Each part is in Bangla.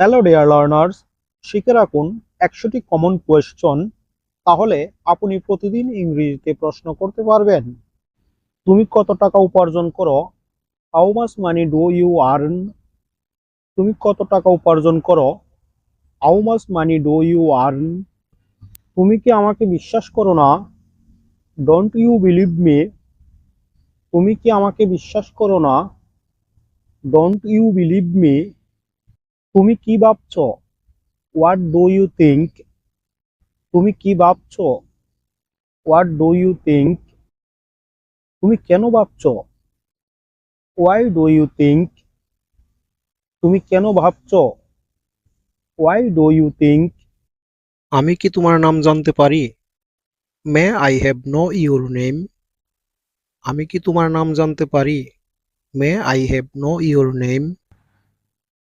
হ্যালো ডিয়ার লার্নার্স শিখে রাখুন একশোটি কমন কোয়েশ্চন তাহলে আপনি প্রতিদিন ইংরেজিতে প্রশ্ন করতে পারবেন। তুমি কত টাকা উপার্জন করো? How much money do you earn তুমি কত টাকা উপার্জন করো? How much money do you earn তুমি কি আমাকে বিশ্বাস করো না? ডোন্ট ইউ বিলিভ মি তুমি কি আমাকে বিশ্বাস করো না? ডোন্ট ইউ বিলিভ মি তুমি কি ভাবছ? হোয়াট ডু ইউ থিঙ্ক তুমি কি ভাবছ? হোয়াট ডু ইউ থিঙ্ক তুমি কেন ভাবছ? ওয়াই ডু ইউ থিঙ্ক তুমি কেন ভাবছ? ওয়াই ডু ইউ থিঙ্ক আমি কি তোমার নাম জানতে পারি? May I have know your name আমি কি তোমার নাম জানতে পারি? May I have know your name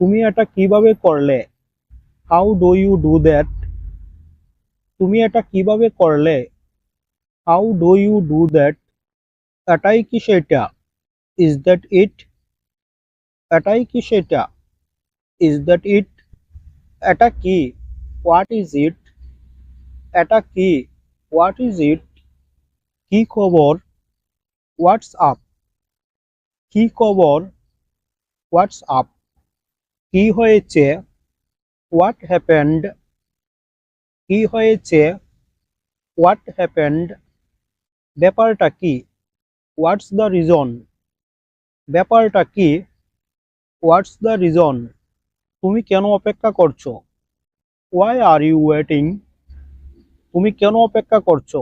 তুমি এটা কীভাবে করলে? How do you do that তুমি এটা কীভাবে করলে? How do you do that এটাই কি সেটা? ইজ দ্যাট ইট এটাই কি সেটা? ইজ দ্যাট ইট এটা কি? হোয়াট ইজ ইট এটা কি? হোয়াট ইজ ইট কি খবর? হোয়াটস আপ কি খবর? হোয়াটস আপ কি হয়েছে? হোয়াট হ্যাপেন্ড কি হয়েছে? হোয়াট হ্যাপেন্ড ব্যাপারটা কি? হোয়াটস দ্য রিজন ব্যাপারটা কি? হোয়াটস দ্য রিজন তুমি কেন অপেক্ষা করছ? ওয়াই আর ইউ ওয়েটিং তুমি কেন অপেক্ষা করছ?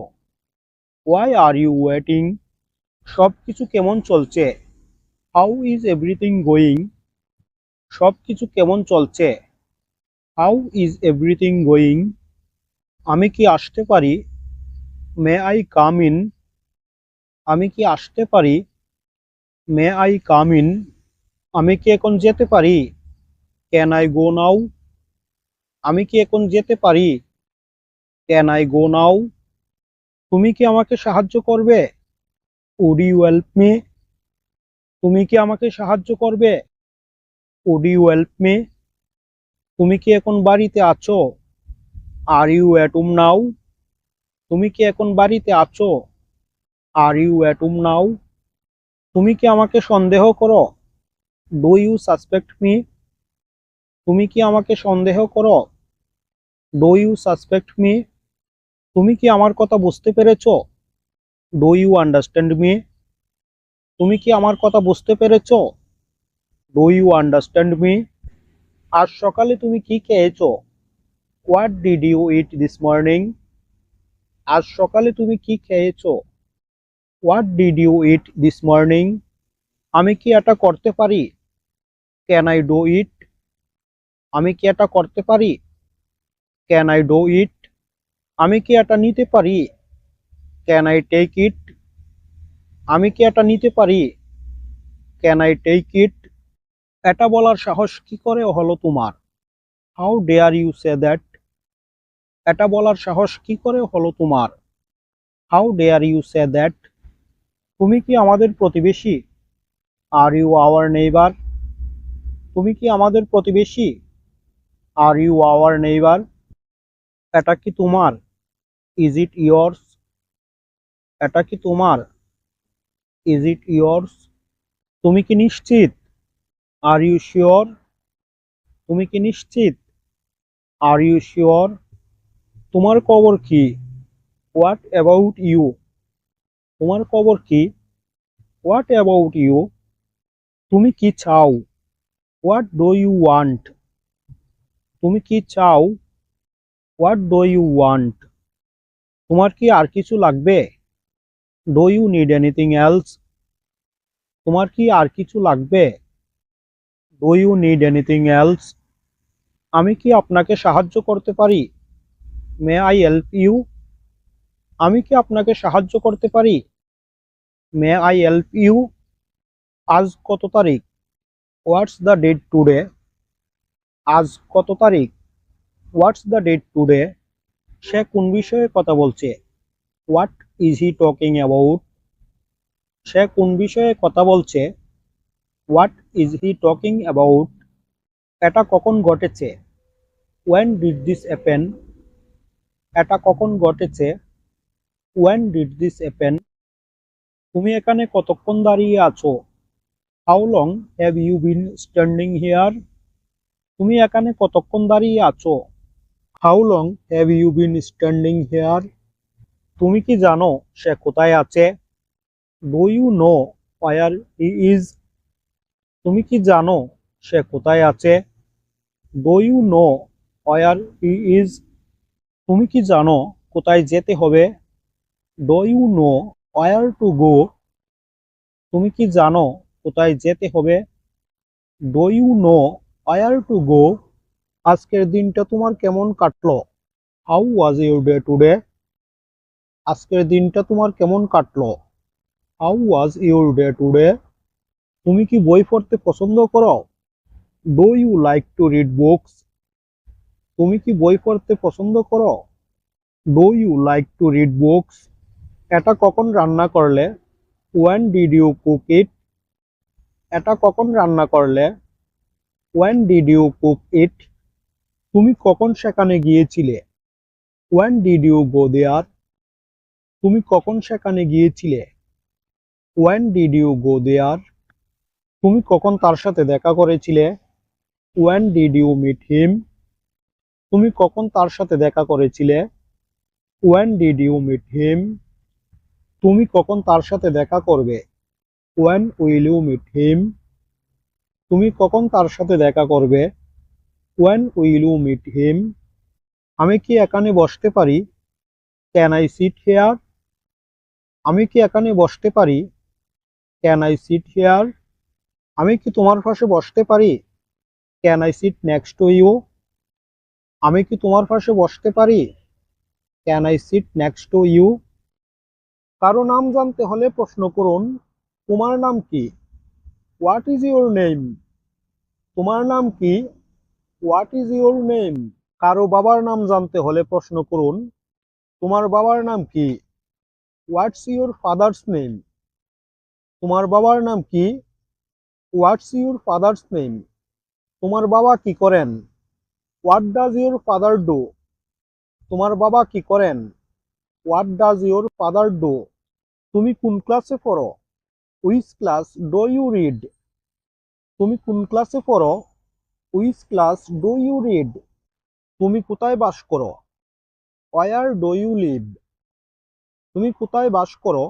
ওয়াই আর ইউ ওয়েটিং সব কিছু কেমন চলছে? হাউ ইজ এভরিথিং গোয়িং সব কিছু কেমন চলছে? হাউ ইজ এভরিথিং গোয়িং আমি কি আসতে পারি? মে আই কাম ইন আমি কি আসতে পারি? মে আই কাম ইন আমি কি এখন যেতে পারি? ক্যান আই গো নাও আমি কি এখন যেতে পারি? ক্যান আই গো নাও তুমি কি আমাকে সাহায্য করবে? উড ইউ হেল্প মি তুমি কি আমাকে সাহায্য করবে? উড ইউ হেল্প মি তুমি কি এখন বাড়িতে আছো? Are you at home now তুমি কি এখন বাড়িতে আছো? Are you at home now তুমি কি আমাকে সন্দেহ করো? ডু ইউ সাসপেক্ট মি তুমি কি আমাকে সন্দেহ করো? ডু ইউ সাসপেক্ট মি তুমি কি আমার কথা বুঝতে পেরেছ? ডু ইউ আন্ডারস্ট্যান্ড মি তুমি কি আমার কথা বুঝতে পেরেছ? ডু ইউ আন্ডারস্ট্যান্ড মি আজ সকালে তুমি কি খেয়েছো? What did you eat this morning আজ সকালে তুমি কি খেয়েছো? What did you eat this morning আমি কি এটা করতে পারি? ক্যান আই ডু ইট আমি কি এটা করতে পারি? ক্যান আই ডু ইট আমি কি এটা নিতে পারি? ক্যান আই টেক ইট আমি কি এটা নিতে পারি? ক্যান আই টেক ইট এটা বলার সাহস কি করে হলো তোমার? How dare you say that এটা বলার সাহস কি করে হলো তোমার? How dare you say that তুমি কি আমাদের প্রতিবেশী? আর ইউ আওয়ার নেইবার তুমি কি আমাদের প্রতিবেশী? আর ইউ আওয়ার নেইবার এটা কি তোমার? ইজ ইট ইয়র্স এটা কি তোমার? ইজ ইট ইয়র্স তুমি কি নিশ্চিত? আর ইউ শিওর তুমি কি নিশ্চিত? আর ইউ শিওর তোমার খবর কি? হোয়াট অ্যাবাউট ইউ তোমার খবর কি? হোয়াট অ্যাবাউট ইউ তুমি কি চাও? হোয়াট ডু ইউ ওয়ান্ট তুমি কি চাও? হোয়াট ডু ইউ ওয়ান্ট তোমার কি আর কিছু লাগবে? Do you need anything else তোমার কি আর কিছু লাগবে? Do you need anything else আমি কি আপনাকে সাহায্য করতে পারি? মে আই হেল্প ইউ আমি কি আপনাকে সাহায্য করতে পারি? মে আই হেল্প ইউ আজ কত তারিখ? হোয়াটস দ্য ডেট টুডে আজ কত তারিখ? হোয়াটস দ্য ডেট টুডে সে কোন বিষয়ে কথা বলছে? What is he talking about সে কোন বিষয়ে কথা বলছে? What is he talking about এটা কখন ঘটেছে? ওয়েন ডিড দিস অ্যাপেন এটা কখন ঘটেছে? ওয়েন ডিড দিস অ্যাপেন তুমি এখানে কতক্ষণ দাঁড়িয়ে আছো? How long have you been standing here তুমি এখানে কতক্ষণ দাঁড়িয়ে আছো? How long have you been standing here তুমি কি জানো সে কোথায় আছে? Do you know where he is তুমি কি জানো সে কোথায় আছে? Do you know where he is তুমি কি জানো কোথায় যেতে হবে? Do you know where to go তুমি কি জানো কোথায় যেতে হবে? Do you know where to go আজকের দিনটা তোমার কেমন কাটলো? How was your day today আজকের দিনটা তোমার কেমন কাটলো? How was your day today তুমি কি বই পড়তে পছন্দ করো? Do you like to read books তুমি কি বই পড়তে পছন্দ করো? Do you like to read books এটা কখন রান্না করলে? When did you cook it এটা কখন রান্না করলে? When did you cook it তুমি কখন সেখানে গিয়েছিলে? When did you go there তুমি কখন সেখানে গিয়েছিলে? When did you go there তুমি কখন তার সাথে দেখা করেছিলে? When did you meet him তুমি কখন তার সাথে দেখা করেছিলে? When did you meet him তুমি কখন তার সাথে দেখা করবে? When will you meet him তুমি কখন তার সাথে দেখা করবে? When will you meet him আমি কি এখানে বসতে পারি? ক্যান আই সিট হেয়ার আমি কি এখানে বসতে পারি? ক্যান আই সিট হেয়ার আমি কি তোমার পাশে বসতে পারি? Can I sit next to you আমি কি তোমার পাশে বসতে পারি? Can I sit next to you কারও নাম জানতে হলে প্রশ্ন করুন, তোমার নাম কি? হোয়াট ইজ ইউর নেম তোমার নাম কি? হোয়াট ইজ ইউর নেম কারও বাবার নাম জানতে হলে প্রশ্ন করুন, তোমার বাবার নাম কি? হোয়াটস ইউর ফাদার্স নেম তোমার বাবার নাম কি? হোয়াটস ইউর ফাদার্স নেম তোমার বাবা কি করেন? What does your father do তোমার বাবা কি করেন? What does your father do তুমি কোন ক্লাসে পড়ো? Which class do you read তুমি কোন ক্লাসে পড়ো? Which class do you read তুমি কোথায় বাস করো? ওয়ার ডো ইউ লিভ তুমি কোথায় বাস করো?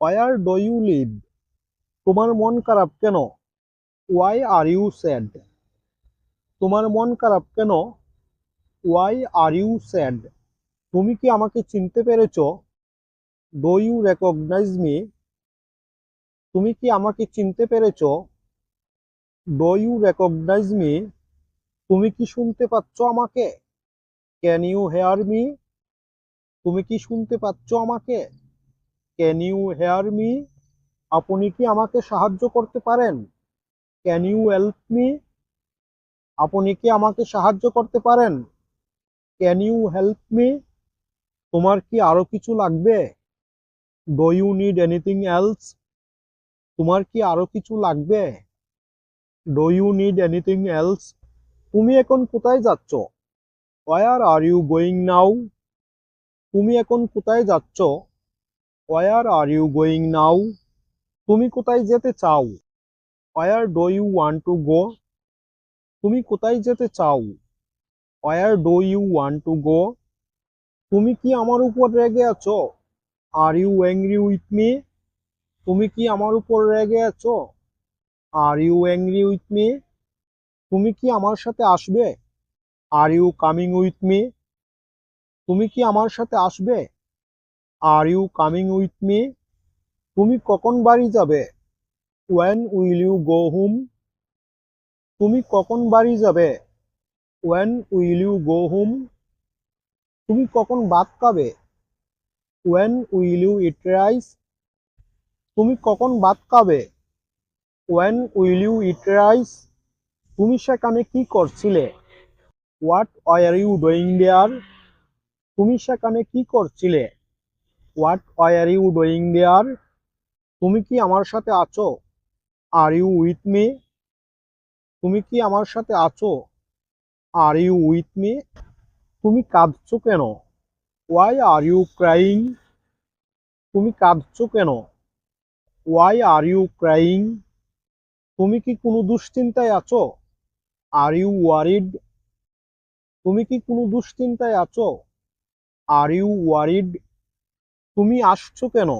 ওয়ার ডো ইউ লিভ তোমার মন খারাপ কেন? ওয়াই আর ইউ স্যাড তোমার মন খারাপ কেন? ওয়াই আর ইউ স্যাড তুমি কি আমাকে চিনতে পেরেছ? ডো ইউ রেকগনাইজ মি তুমি কি আমাকে চিনতে পেরেছ? ডো ইউ রেকগনাইজ মি তুমি কি শুনতে পাচ্ছ আমাকে? ক্যান ইউ হেয়ার মি তুমি কি শুনতে পাচ্ছ আমাকে? ক্যান ইউ হেয়ার মি আপনি কি আমাকে সাহায্য করতে পারেন? ক্যান ইউ হেল্প মি আপনি কি আমাকে সাহায্য করতে পারেন? ক্যান ইউ হেল্প মি তোমার কি আরও কিছু লাগবে? Do you need anything else তোমার কি আরও কিছু লাগবে? Do you need anything else তুমি এখন কোথায় যাচ্ছ? Where are you going now তুমি এখন কোথায় যাচ্ছ? Where are you going now তুমি কোথায় যেতে চাও? Where do you want to go তুমি কোথায় যেতে চাও? Where do you want to go তুমি কি আমার উপর রেগে আছো? Are you angry with me তুমি কি আমার উপর রেগে আছো? Are you angry with me তুমি কি আমার সাথে আসবে? Are you coming with me তুমি কি আমার সাথে আসবে? Are you coming with me তুমি কখন বাড়ি যাবে? When will you go home তুমি কখন বাড়ি যাবে? When will you go home তুমি কখন ভাত খাবে? When will you eat rice তুমি কখন ভাত খাবে? When will you eat rice তুমি সেখানে কি করছিলে? What are you doing there তুমি সেখানে কি করছিলে? What are you doing there তুমি কি আমার সাথে আছো? আর ইউ উইথ মি তুমি কি আমার সাথে আছো? আর ইউ উইথ মি তুমি কাঁদছো কেন? ওয়াই আর ইউ ক্রাইং তুমি কাঁদছো কেন? ওয়াই আর ইউ ক্রাইং তুমি কি কোনো দুশ্চিন্তায় আছো? আর ইউ ওয়ারিড তুমি কি কোনো দুশ্চিন্তায় আছো? আর ইউ ওয়ারিড তুমি আসছো কেন?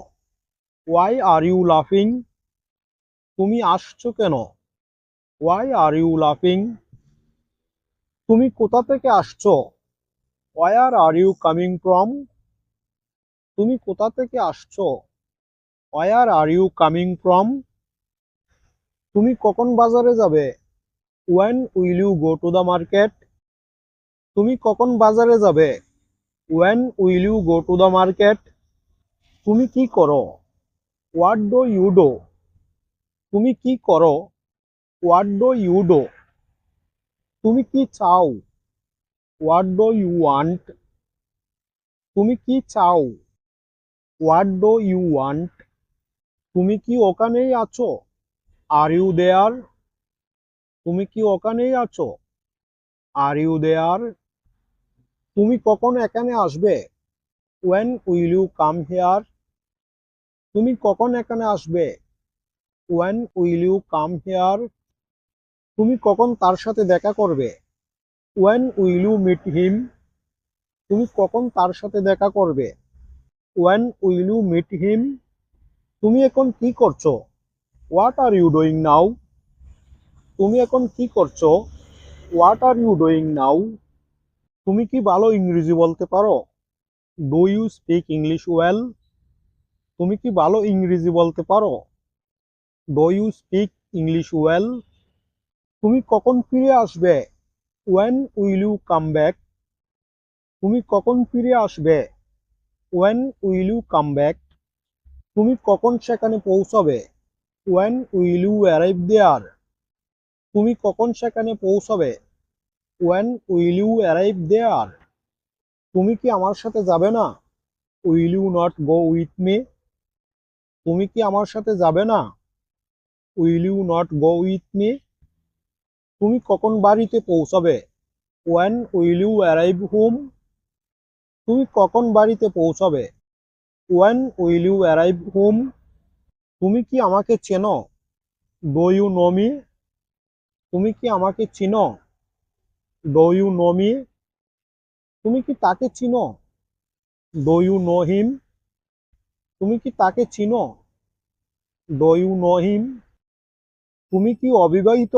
ওয়াই আর ইউ লাফিং তুমি আসছো কেন? ওয়াই আর ইউ লাফিং তুমি কোথা থেকে আসছো? Where are you coming from তুমি কোথা থেকে আসছো? Where are you coming from তুমি কখন বাজারে যাবে? When will you go to the market তুমি কখন বাজারে যাবে? When will you go to the market তুমি কি করো? হোয়াট ডো ইউ ডো তুমি কি করো? হোয়াট ডো ইউ ডো তুমি কি চাও? হোয়াট ডো ইউ ওয়ান্ট তুমি কি চাও? হোয়াট ডো ইউ ওয়ান্ট তুমি কি ওখানেই আছো? আর ইউ দেয়ার তুমি কি ওখানেই আছো? আর ইউ দেয়ার তুমি কখন এখানে আসবে? When will you come here তুমি কখন এখানে আসবে? When will you come here তুমি কখন তার সাথে দেখা করবে? When will you meet him তুমি কখন তার সাথে দেখা করবে? When will you meet him তুমি এখন কি করছ? What are you doing now তুমি এখন কি করছ? What are you doing now তুমি কি ভালো ইংরেজি বলতে পারো? Do you speak English well তুমি কি ভালো ইংরেজি বলতে পারো? Do you speak English well তুমি কখন ফিরে আসবে? When will you come back তুমি কখন ফিরে আসবে? When will you come back তুমি কখন সেখানে পৌঁছাবে? When will you arrive there তুমি কখন সেখানে পৌঁছাবে? When will you arrive there তুমি কি আমার সাথে যাবে না? Will you not go with me তুমি কি আমার সাথে যাবে না? Will you not go with me? তুমি কখন বাড়িতে পৌঁছাবে? When will you arrive home? তুমি কখন বাড়িতে পৌঁছাবে? When will you arrive home? তুমি কি আমাকে চেনো? Do you know me? তুমি কি আমাকে চিনো? Do you know me? তুমি কি তাকে চিনো? Do you know him? তুমি কি তাকে চিনো? ডো ইউ তুমি কি অবিবাহিত?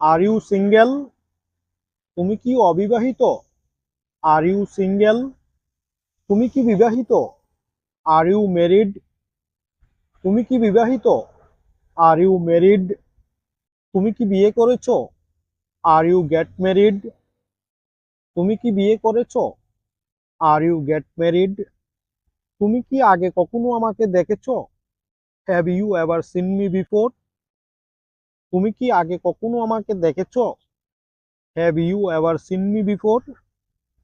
আর ইউ সিঙ্গেল তুমি কি অবিবাহিত? আর ইউ সিঙ্গেল তুমি কি বিবাহিত? আর ইউ মেরিড তুমি কি বিবাহিত? আর ইউ মেরিড তুমি কি বিয়ে করেছ? আর ইউ গেট ম্যারিড তুমি কি বিয়ে করেছ? আর ইউ গেট ম্যারিড তুমি কি আগে কখনো আমাকে দেখেছ? Have you ever seen me before তুমি কি আগে কখনো আমাকে দেখেছ? Have you ever seen me before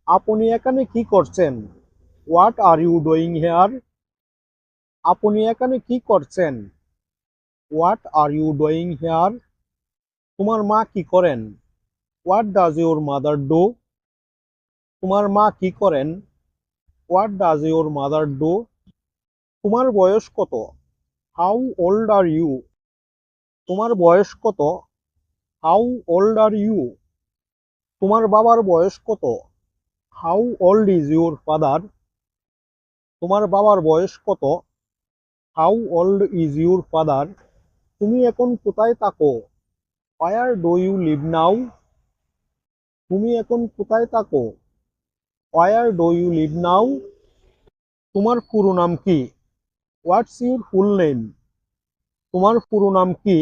আপনি এখানে কি করছেন? What are you doing here আপনি এখানে কি করছেন? What are you doing here তোমার মা কি করেন? What does your mother do তোমার মা কি করেন? What does your mother do তোমার বয়স কত? হাউ ওল্ড আর ইউ তোমার বয়স কত? হাউ ওল্ড আর ইউ তোমার বাবার বয়স কত? How old is your father তোমার বাবার বয়স কত? How old is your father তুমি এখন কোথায় থাকো? Where do you live now তুমি এখন কোথায় থাকো? Where do you live now তোমার পুরো নাম কি? হোয়াটস ইউর ফুল নেম তোমার পুরো নাম কি?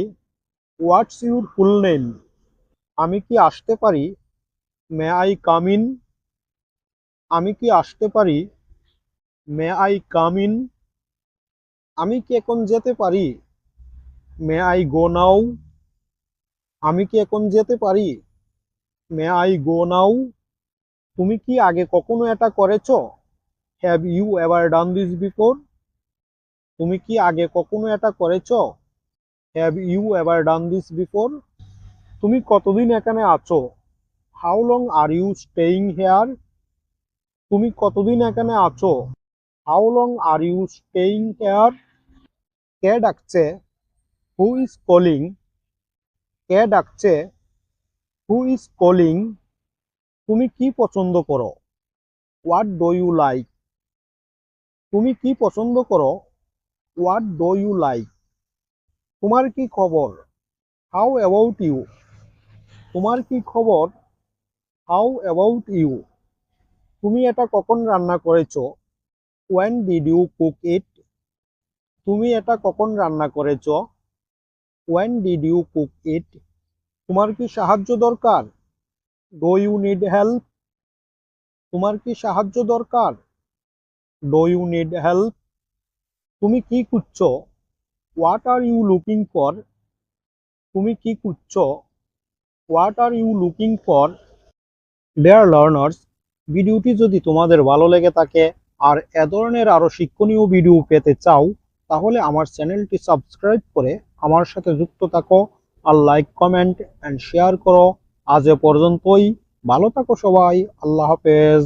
হোয়াটস ইউর ফুল নেম আমি কি আসতে পারি? মে আই কাম ইন আমি কি আসতে পারি? মে আই কাম ইন আমি কি এখন যেতে পারি? মে আই গো নাও আমি কি এখন যেতে পারি? মে আই গো নাও তুমি কি আগে কখনো এটা করেছ? Have you ever done this before তুমি কি আগে কখনো এটা করেছ? Have you ever done this before তুমি কতদিন এখানে আছো? How long are you staying here তুমি কতদিন এখানে আছো? How long are you staying here কে ডাকছে? হু ইজ কলিং কে ডাকছে? হু ইজ কলিং তুমি কি পছন্দ করো? হোয়াট ডো ইউ লাইক তুমি কি পছন্দ করো? হোয়াট ডো ইউ লাইক তোমার কি খবর? হাউ অ্যাবাউট ইউ তোমার কি খবর? হাউ অ্যাবাউট ইউ তুমি এটা কখন রান্না করেছ? When did you cook it তুমি এটা কখন রান্না করেছ? When did you cook it তোমার কি সাহায্য দরকার? ডো ইউ নিড হেল্প তোমার কি সাহায্য দরকার? ডো ইউ নিড হেল্প তুমি কি খুঁজছো? What are you looking for তুমি কি খুঁজছো? What are you looking for dear learners ভিডিওটি যদি তোমাদের ভালো লেগে থাকে আর এ ধরনের আরও শিক্ষণীয় ভিডিও পেতে চাও, তাহলে আমার চ্যানেলটি সাবস্ক্রাইব করে আমার সাথে যুক্ত থাকো আর লাইক কমেন্ট অ্যান্ড শেয়ার করো। আজ পর্যন্তই। ভালো থাকো সবাই। আল্লাহ হাফেজ।